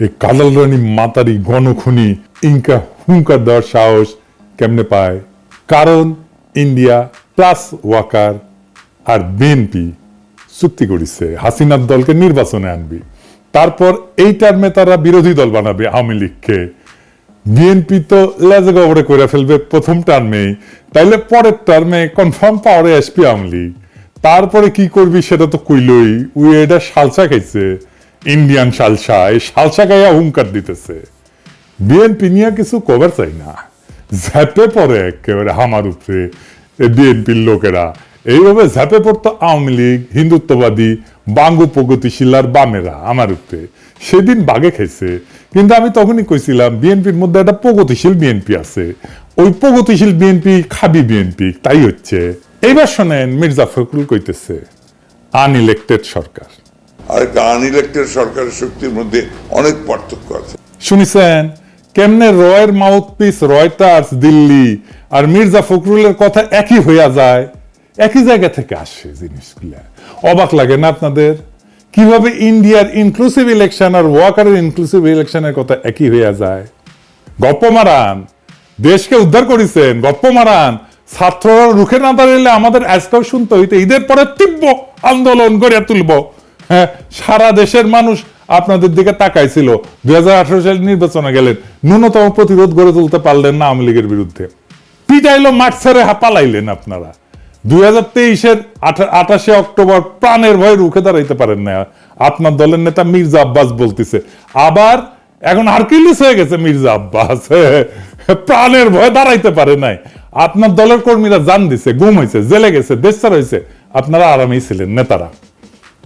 এই কালাল রানী মাতারি গণখনি ইনকা হুঙ্কার দেওয়ার সাহস কেমনে পায়? কারণ ইন্ডিয়া প্লাস ওয়াকার আর বিএনপি চুক্তি করেছে। হাসিনার দলকে নির্বাচনে আনবি। তারপর এই টার্মে তারা বিরোধী দল বানাবে আওয়ামী লীগকে। বিএনপি তো লেজে গবরে করে ফেলবে প্রথম টার্মেই। তাইলে পরের টার্মে কনফার্ম পাওয়ারে আসবি আওয়ামী লীগ। তারপরে কি করবি সেটা তো কইলই। উই এটা সালসা খাইছে। ইন্ডিয়ান সালসা এই সালসা খাইয়া হুঙ্কার দিতেছে। বিএনপি নিয়ে কিছু কভার চাই না। ঝ্যাপে পড়ে একেবারে হামার উপরে বিএনপির লোকেরা। এইভাবে ঝ্যাপে পড়তো আওয়ামী লীগ, হিন্দুত্ববাদী, বাঙ্গু প্রগতিশীল আর বামেরা আমার উপরে। সেদিন বাগে খেয়েছে কিন্তু আমি তখনই কইছিলাম বিএনপির মধ্যে একটা প্রগতিশীল বিএনপি আছে। ওই প্রগতিশীল বিএনপি খাবি বিএনপি তাই হচ্ছে। এইবার শোনেন মির্জা ফখরুল কইতেছে, আনইলেক্টেড সরকার। আর একটা আনইলেক্টেড সরকারের শক্তির মধ্যে অনেক পার্থক্য আছে। শুনিছেন? কেমনে রয়ের মাউথপিস রয়টার্স দিল্লি আর মির্জা ফখরুলের কথা একই হইয়া যায়? একই জায়গা থেকে আসে জিনিসগুলা। অবাক লাগে না আপনাদের? কীভাবে ইন্ডিয়ার ইনক্লুসিভ ইলেকশন আর ওয়াকারের ইনক্লুসিভ ইলেকশনের কথা একই হইয়া যায়? গপ্প মারান, দেশকে উদ্ধার করেছেন, গপ্প মারান। ছাত্ররা রুখে না দাঁড়ালে আমাদের আজকেও শুনতে হইতে, ঈদের পরে তীব্র আন্দোলন গড়ে তুলব। হ্যাঁ সারা দেশের মানুষ আপনাদের দিকে তাকাইছিল। দুই হাজার আঠারো সালে নির্বাচনে গেলেন। ন্যূনতম প্রতিরোধ গড়ে তুলতে পারলেন না আওয়ামী লীগের বিরুদ্ধে। পিটাইলো মাঠ ছেড়ে পালাইলেন আপনারা। দুই হাজার তেইশের আঠাশে অক্টোবর প্রাণের ভয়ে রুখে দাঁড়াইতে পারেন না। আপনার দলের নেতা মির্জা আব্বাস বলতেছে, আবার এখন হারকিলিস হয়ে গেছে মির্জা আব্বাস। প্রাণের ভয়ে দাঁড়াইতে পারে নাই। আপনার দলের কর্মীরা জান দিছে, গুম হয়েছে জেলে গেছে দেশ ছাড়া হয়েছে আপনারা আরামেই ছিলেন, নেতারা।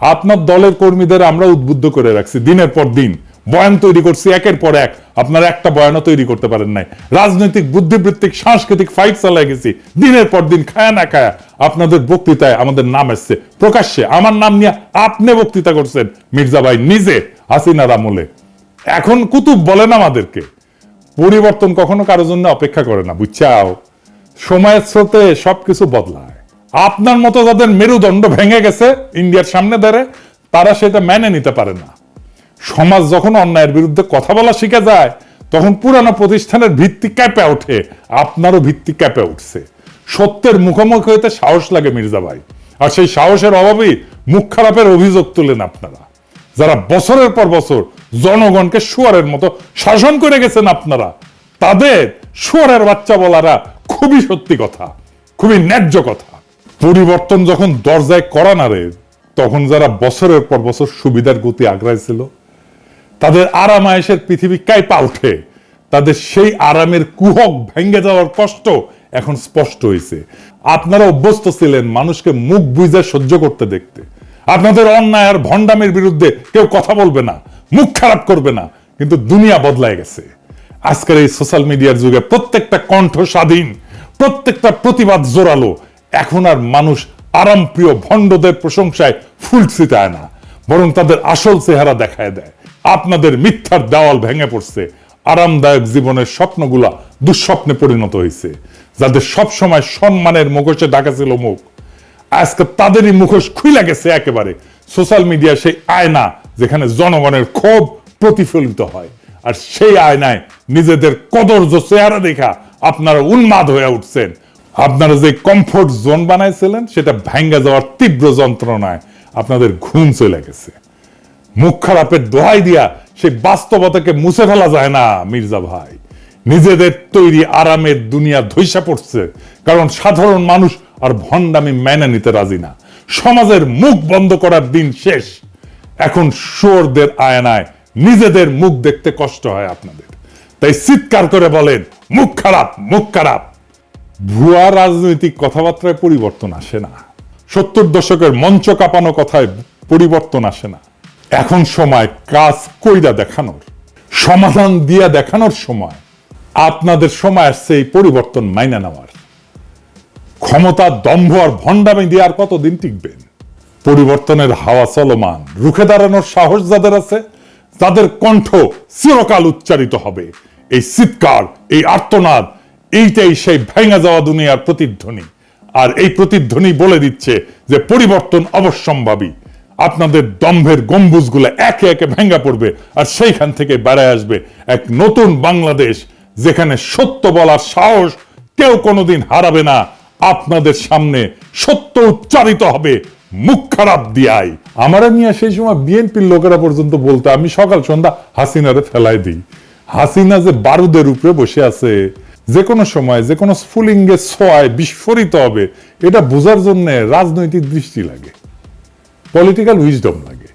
আপনার দলের কর্মীদের আমরা উদ্বুদ্ধ করে রাখছি, দিনের পর দিন। বয়ান তৈরি করছি, একের পর এক। আপনারা একটা বয়ানও তৈরি করতে পারেন নাই। রাজনৈতিক, বুদ্ধিবৃত্তিক, সাংস্কৃতিক ফাইট চালাই গেছি। দিনের পর দিন খায়া না খায়া আপনাদের বক্তৃতায় আমাদের নাম এসছে। প্রকাশ্যে আমার নাম নিয়ে আপনি বক্তৃতা করছেন মির্জা ভাই নিজে, হাসিনার আমলে। এখন কুতুব বলেন আমাদেরকে, পরিবর্তন কখনো কারোর জন্য অপেক্ষা করে না, বুঝছাও? সময়ের স্রোতে সবকিছু বদলায়। আপনার মতো যাদের মেরুদণ্ড ভেঙে গেছে ইন্ডিয়ার সামনে দাঁড়ে তারা সেটা মেনে নিতে পারে না। সমাজ যখন অন্যায়ের বিরুদ্ধে কথা বলা শিখে যায়, তখন পুরানো প্রতিষ্ঠানের ভিত্তি ক্যাপে ওঠে, আপনারও ভিত্তি ক্যাপে উঠছে। সত্যের মুখোমুখি হইতে সাহস লাগে মির্জা ভাই। আর সেই সাহসের অভাবেই মুখ খারাপের অভিযোগ তুলেন আপনারা। যারা বছরের পর বছর জনগণকে শুয়ারের মতো শাসন করে গেছেন আপনারা, তাদের শুয়ারের বাচ্চা বলারা খুবই সত্যি কথা, খুবই ন্যায্য কথা। পরিবর্তন যখন দরজায় করা না রে তখন যারা বছরের পর বছর সুবিধার গতি আগ্রাইছিল তাদের আরাম আয়েসের পৃথিবী কাইপা ওঠে তাদের সেই আরামের কুহক ভেঙে যাওয়ার কষ্ট এখন স্পষ্ট হয়েছে আপনারা অভ্যস্ত ছিলেন মানুষকে মুখ বুঝে সহ্য করতে দেখতে। আপনাদের অন্যায় আর ভণ্ডামের বিরুদ্ধে কেউ কথা বলবে না, মুখ খারাপ করবে না, কিন্তু দুনিয়া বদলায় গেছে। আজকের এই সোশ্যাল মিডিয়ার যুগে প্রত্যেকটা কণ্ঠ স্বাধীন, প্রত্যেকটা প্রতিবাদ জোরালো এখন আর মানুষ আরামপ্রিয় ভণ্ডদের প্রশংসায় ফুল ছিটায় না, বরং তাদের আসল চেহারা দেখায় দেয়। আপনাদের মিথ্যার দেওয়াল ভেঙে পড়ছে, আরামদায়ক জীবনের স্বপ্নগুলা দুঃস্বপ্নে পরিণত হয়েছে, যাদের সব সময় সম্মানের মুখোশে ঢাকা ছিল মুখ। আজকে তাদেরই মুখোশ খুলে গেছে একেবারে। সোশ্যাল মিডিয়া সেই আয়না যেখানে জনগণের ক্ষোভ প্রতিফলিত হয়, আর সেই আয়নায় নিজেদের কদর্য চেহারা দেখা আপনারা উন্মাদ হয়ে উঠছেন। আপনারা যে কমফোর্ট জোন বানাইছিলেন, সেটা ভেঙ্গে যাওয়ার তীব্র যন্ত্রণায় আপনাদের ঘুম চলে গেছে। মুখ খারাপের দোহাই দিয়া সেই বাস্তবতাকে মুছে ফেলা যায় না, মির্জা ভাই। নিজেদের তৈরি আরামের দুনিয়া ধৈসা পড়ছে, কারণ সাধারণ মানুষ আর ভণ্ডামি মেনে নিতে রাজি না। সমাজের মুখ বন্ধ করার দিন শেষ। এখন শোরদের আয়নায় নিজেদের মুখ দেখতে কষ্ট হয় আপনাদের। তাই চিৎকার করে বলেন, মুখ খারাপ মুখ খারাপ। ভুয়া রাজনৈতিক কথাবার্তায় পরিবর্তন আসে না। সত্তর দশকের মঞ্চ কাঁপানো কথায় পরিবর্তন আসে না। এখন সময় কাজ কইরা দেখানোর, সমাধান দিয়া দেখানোর সময়। আপনাদের সময় আসছে এই পরিবর্তন মাইনা নেওয়ার। ক্ষমতা দম্ভ আর ভণ্ডামি দিয়ে আর কতদিন টিকবেন? পরিবর্তনের হাওয়া চলমান, রুখে দাঁড়ানোর সাহস যাদের আছে, তাদের কণ্ঠ চিরকাল উচ্চারিত হবে। এই চিৎকার, এই আর্তনাদ এইটাই সেই ভেঙে যাওয়া দুনিয়ার প্রতিধ্বনি। আর এই প্রতিধ্বনি বলে দিচ্ছে যে পরিবর্তন অবশ্যম্ভাবী। আপনাদের দম্ভের গম্বুজগুলো একে একে ভেঙে পড়বে আর সেইখান থেকে বেড়ায় আসবে এক নতুন বাংলাদেশ যেখানে সত্য বলার সাহস কেউ কোনোদিন হারাবে না। আপনাদের সামনে সত্য উচ্চারিত হবে মুখ খারাপ দিয়াই আমারা নিয়ে সেই সময় বিএনপির লোকেরা পর্যন্ত বলতে, আমি সকাল সন্ধ্যা হাসিনারে ফেলাই দিই। হাসিনা যে বারুদের উপরে বসে আছে যে কোনো সময় যে কোনো স্ফুলিঙ্গে ছোঁয়ায় বিস্ফোরিত হবে, এটা বোঝার জন্য রাজনৈতিক দৃষ্টি লাগে। পলিটিক্যাল উইজডম লাগে।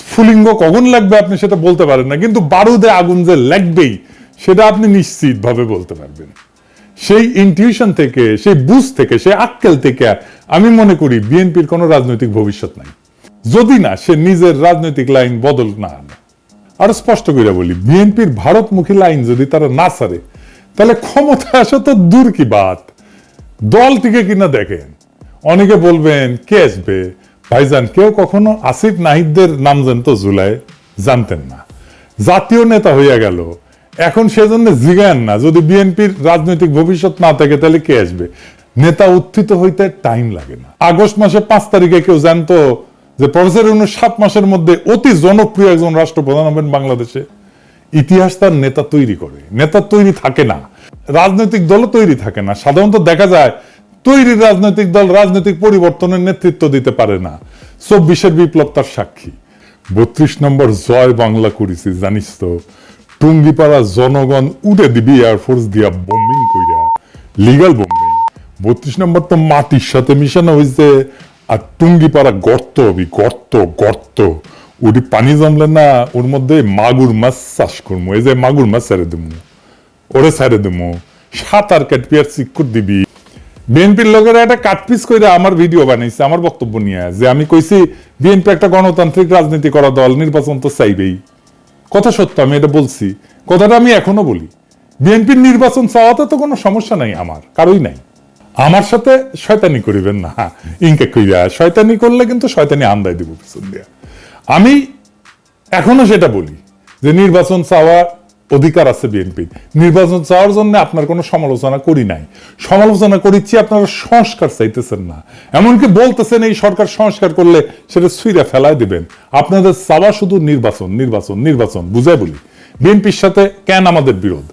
স্ফুলিঙ্গ কখন লাগবে আপনি সেটা বলতে পারেন না, কিন্তু বারুদে আগুন যে লাগবেই, সেটা আপনি নিশ্চিতভাবে বলতে পারবেন। সেই ইনটিউশন থেকে, সেই বুঝ থেকে, সেই আক্কেল থেকে আমি মনে করি বিএনপির কোনো রাজনৈতিক ভবিষ্যৎ নাই। যদি না, সে নিজের রাজনৈতিক লাইন বদল না আনে। আরও স্পষ্ট করে বলি, বিএনপির ভারতমুখী লাইন যদি তারা না সারে তাহলে ক্ষমতা আসা তো দূর কি বাত? দলটিকে কিনা দেখেন। অনেকে বলবেন, কে আসবে? ভাইজান, কেউ কখনো আসিফ নাহিদদের নাম জানতো জুলাই? জানতেন না। জাতীয় নেতা হইয়া গেল। এখন সেজন্য জিগান না। যদি বিএনপির রাজনৈতিক ভবিষ্যৎ না থাকে, তাহলে কে আসবে? নেতা উত্থিত হইতে টাইম লাগে না। আগস্ট মাসে পাঁচ তারিখে কেউ জানতো যে প্রফেসর সাত মাসের মধ্যে অতি জনপ্রিয় একজন রাষ্ট্রপ্রধান হবেন বাংলাদেশে। ইতিহাস তার নেতা তৈরি করে। নেতা তৈরি থাকে না। রাজনৈতিক দলও তৈরি থাকে না। সাধারণত দেখা যায়, তৈরি রাজনৈতিক দল রাজনৈতিক পরিবর্তনের নেতৃত্ব দিতে পারে না। চব্বিশের বিপ্লব তার সাক্ষী। বত্রিশ নম্বর জয় বাংলা করেছি, জানিস তো। টুঙ্গিপাড়া জনগণ উড়ে দিবি এয়ারফোর্স দিয়া বোম্বিং কইরা। লিগাল বোম্বিং বত্রিশ নম্বর তো মাটির সাথে মিশানো হয়েছে আর টুঙ্গিপাড়া গর্ত হবি গর্ত গর্ত। ওটি পানি জমলে না, ওর মধ্যে মাগুর মাছ চাষ করব এই যে মাগুর মাছ ছেড়ে দেবো ওরে ছেড়ে দেবো সাঁতার কাটবি আর চিকুর দিবি। বিএনপির লোকেরা একটা কাটপিস করে আমার ভিডিও বানাইছে, আমার বক্তব্য নিয়ে। যে আমি কইছি, বিএনপি একটা গণতান্ত্রিক রাজনীতি করা দল, নির্বাচন তো চাইবেই। কথা সত্য, আমি এটা বলছি। কথাটা আমি এখনও বলি। বিএনপির নির্বাচন চাওয়াতে তো কোনো সমস্যা নাই আমার, কারোই নাই। আমার সাথে শয়তানি করিবেন না, ইনকে কইরা। শয়তানি করলে কিন্তু শয়তানি আন্দায় দিব পিছন দিয়া। আমি এখনও সেটা বলি যে নির্বাচন চাওয়ার অধিকার আছে বিএনপি নির্বাচন চাওয়ার জন্য আপনার কোনো সমালোচনা করি নাই। সমালোচনা করিচ্ছি, আপনারা সংস্কার চাইতেছেন না। এমনকি বলতেছেন এই সরকার সংস্কার করলে সেটা সুইরা ফেলায় দিবেন। আপনাদের চাওয়া শুধু নির্বাচন নির্বাচন নির্বাচন, বুঝাই বলি। বিএনপির সাথে কেন আমাদের বিরোধ?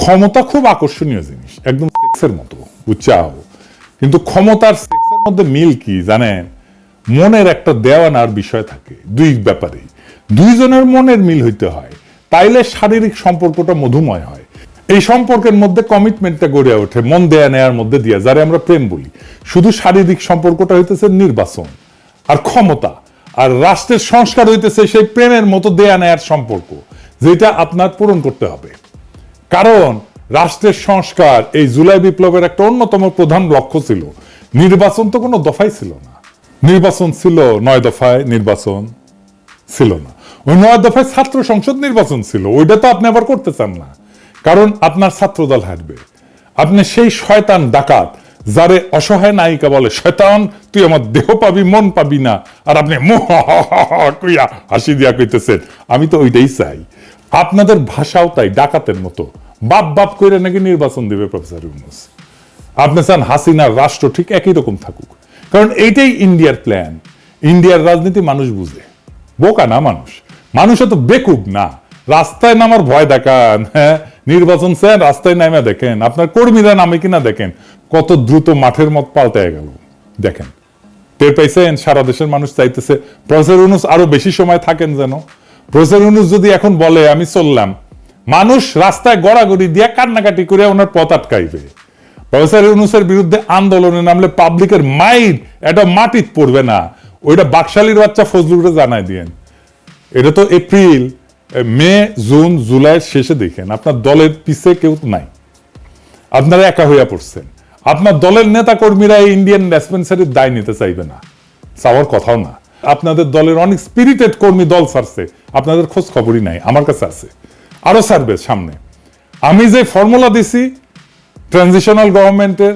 ক্ষমতা খুব আকর্ষণীয় জিনিস, একদম সেক্সের মতো উচ্চাহ কিন্তু ক্ষমতার সেক্সের মধ্যে মিল কি, জানেন? মনের একটা দেওয়ানার বিষয় থাকে, দুই ব্যাপারে দুইজনের মনের মিল হইতে হয়, তাইলে শারীরিক সম্পর্কটা মধুময় হয়। এই সম্পর্কের মধ্যে কমিটমেন্টটা গড়ে ওঠে, মন দেয়া নেয়ার মধ্যে দিয়ে, যারে আমরা প্রেম বলি। শুধু শারীরিক সম্পর্কটা হইতেছে নির্বাচন আর ক্ষমতা, আর রাষ্ট্রের সংস্কার হইতেছে সেই প্রেমের মতো দেয়া নেয়ার সম্পর্ক, যেটা আপনার পূরণ করতে হবে। কারণ রাষ্ট্রের সংস্কার এই জুলাই বিপ্লবের একটা অন্যতম প্রধান লক্ষ্য ছিল। নির্বাচন তো কোনো দফাই ছিল না। নির্বাচন ছিল, নয় দফায় নির্বাচন ছিল না। ওই নয় দফায় ছাত্র সংসদ নির্বাচন ছিল, ওইটা তো আপনি আবার করতে চান না। কারণ আপনার ছাত্রদল হারবে। আপনি সেই শয়তান ডাকাত, যারে অসহায় নায়িকা বলে, শয়তান, তুই আমার দেহ পাবি, মন পাবি না। আর আপনি কইয়া হাসি দিয়া কইতেছেন। আমি তো ওইটাই চাই। আপনাদের ভাষাও তাই, ডাকাতের মতো। বাপ বাপ করে নাকি নির্বাচন দেবে প্রফেসর ইউনুস। আপনি চান হাসিনার রাষ্ট্র ঠিক একই রকম থাকুক। কারণ এইটাই ইন্ডিয়ার প্ল্যান ইন্ডিয়ার রাজনীতি মানুষ বুঝে। বোকা না মানুষ। মানুষ তো বেকুব না। রাস্তায় নামার ভয় দেখান হ্যাঁ? নির্বাচন চান, রাস্তায় নামে দেখেন। আপনার কর্মীরা নামে কিনা দেখেন। কত দ্রুত মাঠের মত পাল্টে গেল। দেখেন। টের পাইছেন? সারা দেশের মানুষ চাইতেছে, প্রফেসর ইউনুস, আরও বেশি সময় থাকেন যেন। প্রফেসর ইউনুস যদি এখন বলে, আমি চললাম। মানুষ রাস্তায় গড়াগড়ি দিয়ে কান্নাকাটি করে ওনার পথ আটকাইবে। প্রফেসর ইউনুসের বিরুদ্ধে আন্দোলনে নামলে পাবলিকের মাইর এটা মাটিত পড়বে না। ওইটা বাকশালীর বাচ্চা ফজলুরে জানাই দিয়েন। এটা তো এপ্রিল, মে, জুন জুলাইয়ের শেষে দেখেন। আপনার দলের পিছে কেউ নাই। আপনারা একা হইয়া পড়ছেন। আপনার দলের নেতা কর্মীরা এই ইন্ডিয়ান ডিসপেন্সারির দায় নিতে চাইবে না। চাওয়ার কথাও না। আপনাদের দলের অনেক স্পিরিটেড কর্মী দল ছাড়ছে। আপনাদের খোঁজ খবরই নাই। আমার কাছে আছে। আরও ছাড়বে সামনে। আমি যে ফর্মুলা দিছি ট্রানজিশনাল গভর্নমেন্টের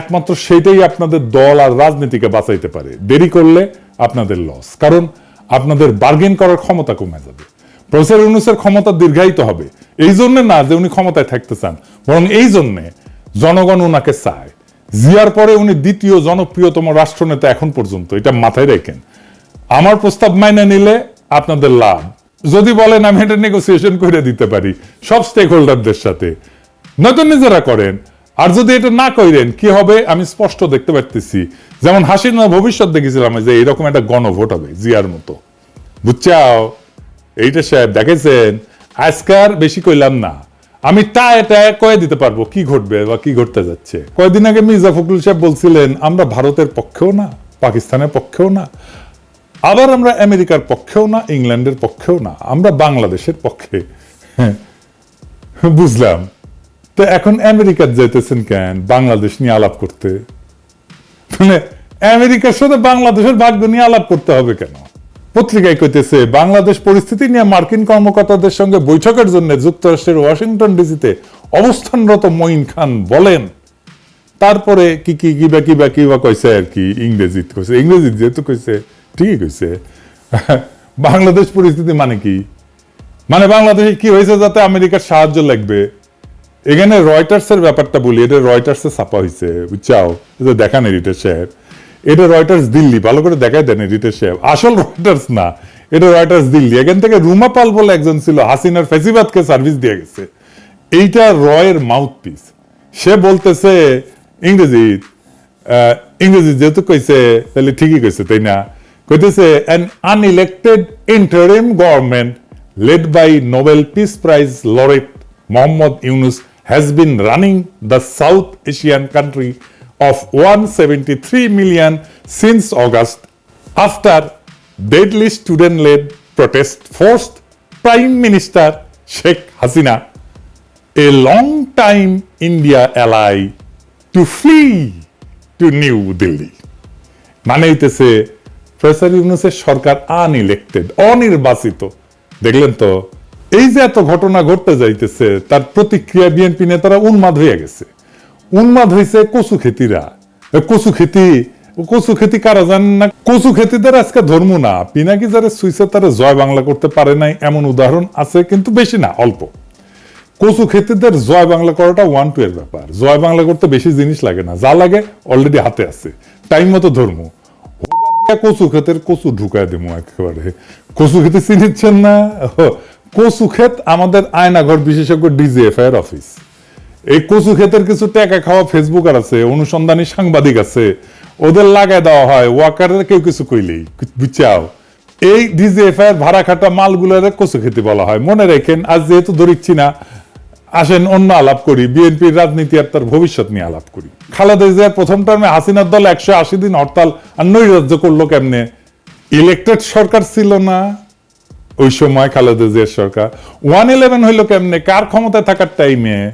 একমাত্র সেটাই আপনাদের দল আর রাজনীতিকে বাঁচাইতে পারে। দেরি করলে আপনাদের লস কারণ আপনাদের বার্গেন করার ক্ষমতা কমে যাবে। প্রফেসর ইউনুসের ক্ষমতা দীর্ঘায়িত হবে। এই জন্য না যে উনি ক্ষমতায় থাকতে চান, বরং এই জন্যে জনগণ ওনাকে চায়। জিয়ার পরে উনি দ্বিতীয় জনপ্রিয়তম রাষ্ট্রনেতা এখন পর্যন্ত, এটা মাথায় রাখেন। আমার প্রস্তাব মাইনে নিলে আপনাদের লাভ। যদি বলেন আমি এটা নেগোসিয়েশন করে দিতে পারি, সব স্টেক হোল্ডারদের সাথে। নয়তো নিজেরা করেন। আর যদি এটা না করেন কি হবে? আমি স্পষ্ট দেখতে পারতেছি। যেমন হাসিনা ভবিষ্যৎ দেখেছিলাম যে এরকম একটা গণভোট হবে, জিয়ার মতো। বুঝছাও? এইটা সাহেব দেখেছেন? আজকার বেশি কইলাম না। আমি তা এটা কয়ে দিতে পারব কি ঘটবে বা কি ঘটতে যাচ্ছে। কয়েকদিন আগে মির্জা ফখরুল সাহেব বলছিলেন, আমরা ভারতের পক্ষেও না, পাকিস্তানের পক্ষেও না। আবার আমরা আমেরিকার পক্ষেও না, ইংল্যান্ডের পক্ষেও না। আমরা বাংলাদেশের পক্ষে। বুঝলাম। তো এখন আমেরিকার যেতেছেন কেন? বাংলাদেশ নিয়ে আলাপ করতে। মানে আমেরিকার সাথে বাংলাদেশের ভাগ্য নিয়ে আলাপ করতে হবে কেন? পত্রিকায় কইতেছে, বাংলাদেশ পরিস্থিতি নিয়ে মার্কিন কর্মকর্তাদের সঙ্গে বৈঠকের জন্য যুক্তরাষ্ট্রের ওয়াশিংটন ডিসিতে অবস্থানরত মঈন খান বলেন। তারপরে কি কি কি বা কি বা কি বা কইছে আর কি? ইংরেজি কইছে। ইংরেজি যেহেতু কইছে, ঠিকই কইছে। বাংলাদেশ পরিস্থিতি মানে কি? মানে বাংলাদেশে কি হয়েছে যাতে আমেরিকার সাহায্য লাগবে? এখানে রয়টার্সের ব্যাপারটা বলি, এটা রয়টার্সে ছাপা হয়েছে বুঝছাও? এটা দেখান এডিটর সাহেব। এটা রয়টার্স দিল্লি, ভালো করে দেখাই দেন এডিটর সাহেব। আসল রয়টার্স না, এটা রয়টার্স দিল্লি। এখান থেকে রুমা পাল বলে একজন ছিল, হাসিনার ফেসিবাদকে সার্ভিস দিয়ে গেছে। এইটা রয়ের মাউথ পিস সে বলতেছে ইংরেজি ইংরেজি যেহেতু কইছে, তাহলে ঠিকই কইছে, তাই না? কইতেছে, an unelected interim government led by Nobel peace prize laureate Mohammad Yunus has been running the South Asian country of 173 million since August after deadly student-led protest forced Prime Minister Sheikh Hasina a long-time India ally to flee to New Delhi. মানে হইতেছে professor ইউনুসের সরকার unelected অনির্বাচিত দেখলেন তো এই যে এত ঘটনা ঘটতে যাইতেছে, তার প্রতিক্রিয়া বিএনপি নেতারা উন্মাদ হয়ে গেছে। উন্মাদ হয়েছে কচু খেতিরা। কচু খেতি কচু খেতি কারা জানেন না? কচু খেতিদের আজকে ধর্ম না। পিনাকি যারা সুইসে তারা জয় বাংলা করতে পারে নাই এমন উদাহরণ আছে, কিন্তু বেশি না, অল্প। কচু খেতেদের জয় বাংলা করাটা ওয়ান টু এর ব্যাপার। জয় বাংলা করতে বেশি জিনিস লাগে না, যা লাগে অলরেডি হাতে আছে। টাইম মতো ধর্ম। কচু ক্ষেতের কচু ঢুকায় দেবো একেবারে। কচু খেতে চিনিচ্ছেন না? ও, কচু ক্ষেত আমাদের আয়নাঘর বিশেষজ্ঞ ডিজিএফ এর অফিস এই কচু ক্ষেতের কিছু টাকা খাওয়া ফেসবুকার আছে অনুসন্ধানী সাংবাদিক আছে। ওদের লাগায় দেওয়া হয় ওয়াকারের কেউ কিছু কইলেই বুঝছাও? এই ডিজিএফ এর ভাড়া খাটা মালগুলোর খেতে বলা হয়। মনে রাখেন আজ যেহেতু ধরিচ্ছি না আসেন অন্য আলাপ করি বিএনপির রাজনীতি আর তার ভবিষ্যৎ নিয়ে আলাপ করি। খালেদা জিয়ার প্রথম টার্মে হাসিনার দল একশো আশি দিন হরতাল আর নৈরাজ্য করল কেমনে? ইলেকটেড সরকার ছিল না। ওই সময় খালেদা জিয়ার সরকার। ওয়ান ইলেভেন হইল কেমনে? কার ক্ষমতায় থাকার টাইমে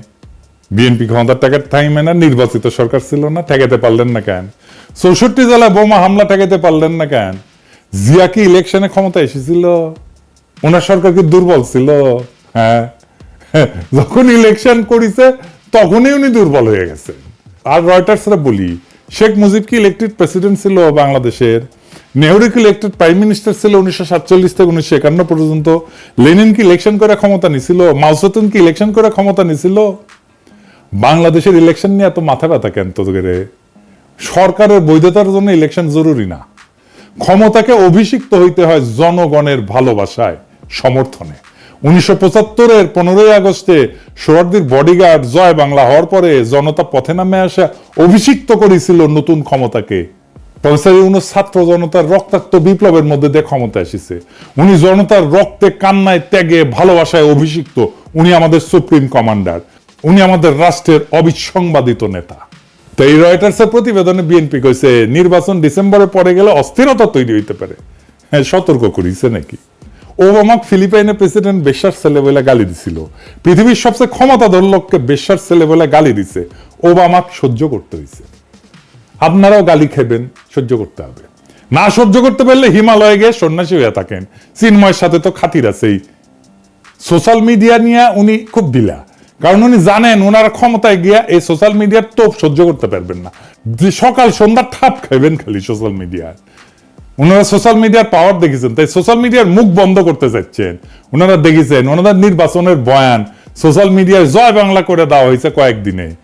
বিএনপি ক্ষমতার টাকার টাইমে না? নির্বাচিত সরকার ছিল না? ঠেকাতে পারলেন না কেন? চৌষট্টি জেলায় বোমা হামলা ঠেকাতে পারলেন না কেন? জিয়া কি ইলেকশনে ক্ষমতা এসেছিল? ওনার সরকার কি দুর্বল ছিল? হ্যাঁ। যখন ইলেকশন করিছে, তখনই উনি দুর্বল হয়ে গেছে আর রয়টার্সরা বলি, শেখ মুজিব কি ইলেকটেড প্রেসিডেন্ট ছিল বাংলাদেশের? নেহরু কি ইলেকটেড প্রাইম মিনিস্টার ছিল উনিশশো সাতচল্লিশ থেকে উনিশশো একান্ন পর্যন্ত। লেনিন কি ইলেকশন করে ক্ষমতা নিছিল। মাউসেতুন কি ইলেকশন করে ক্ষমতা নিছিল। বাংলাদেশের ইলেকশন নিয়ে এত মাথা ব্যথা কেন তো করে সরকারের বৈধতার জন্য ইলেকশন জরুরি না। ক্ষমতাকে অভিষিক্ত হইতে হয় জনগণের ভালোবাসায়, সমর্থনে। উনিশশো পঁচাত্তরের পনেরোই আগস্টে সোহার্দির বডিগার্ড জয় বাংলা হওয়ার পরে জনতা পথে নামে আসা, অভিষিক্ত করেছিল নতুন ক্ষমতাকে। প্রফেসর ইউনুস ছাত্র জনতার রক্তাক্ত বিপ্লবের মধ্যে দিয়ে ক্ষমতা এসেছে। উনি জনতার রক্তে কান্নায় ত্যাগে ভালোবাসায় অভিষিক্ত। উনি আমাদের সুপ্রিম কমান্ডার। উনি আমাদের রাষ্ট্রের অবিসংবাদিত নেতা। তো এই রয়টার্সের প্রতিবেদনে বিএনপি কইছে, নির্বাচন ডিসেম্বরে পরে গেলে অস্থিরতা তৈরি হইতে পারে। হ্যাঁ সতর্ক করিছে নাকি? ওবামাক ফিলিপাইনের প্রেসিডেন্ট বেশার ছেলে বলে গালি দিছিল। পৃথিবীর সবচেয়ে ক্ষমতাধর লোককে বেশার ছেলে বলে গালি দিছে। ওবামাক সহ্য করতে হয়েছে আপনারাও গালি খেবেন। সহ্য করতে হবে। না সহ্য করতে পারলে হিমালয়ে গিয়ে সন্ন্যাসী হয়ে থাকেন। চিন্ময়ের সাথে তো খাতির আছেই। সোশ্যাল মিডিয়া নিয়ে উনি খুব ঢিলা। কারণ উনি জানেন ওনারা ক্ষমতায় গিয়া এই সোশ্যাল মিডিয়ার তোপ সহ্য করতে পারবেন না। যে সকাল সন্ধ্যা ঠাপ খাইবেন খালি সোশ্যাল মিডিয়ায়। ওনারা সোশ্যাল মিডিয়ার পাওয়ার দেখেছেন, তাই সোশ্যাল মিডিয়ার মুখ বন্ধ করতে চাচ্ছেন। ওনারা দেখেছেন ওনাদের নির্বাচনের বয়ান সোশ্যাল মিডিয়ায় জয় বাংলা করে দেওয়া হয়েছে কয়েকদিনে।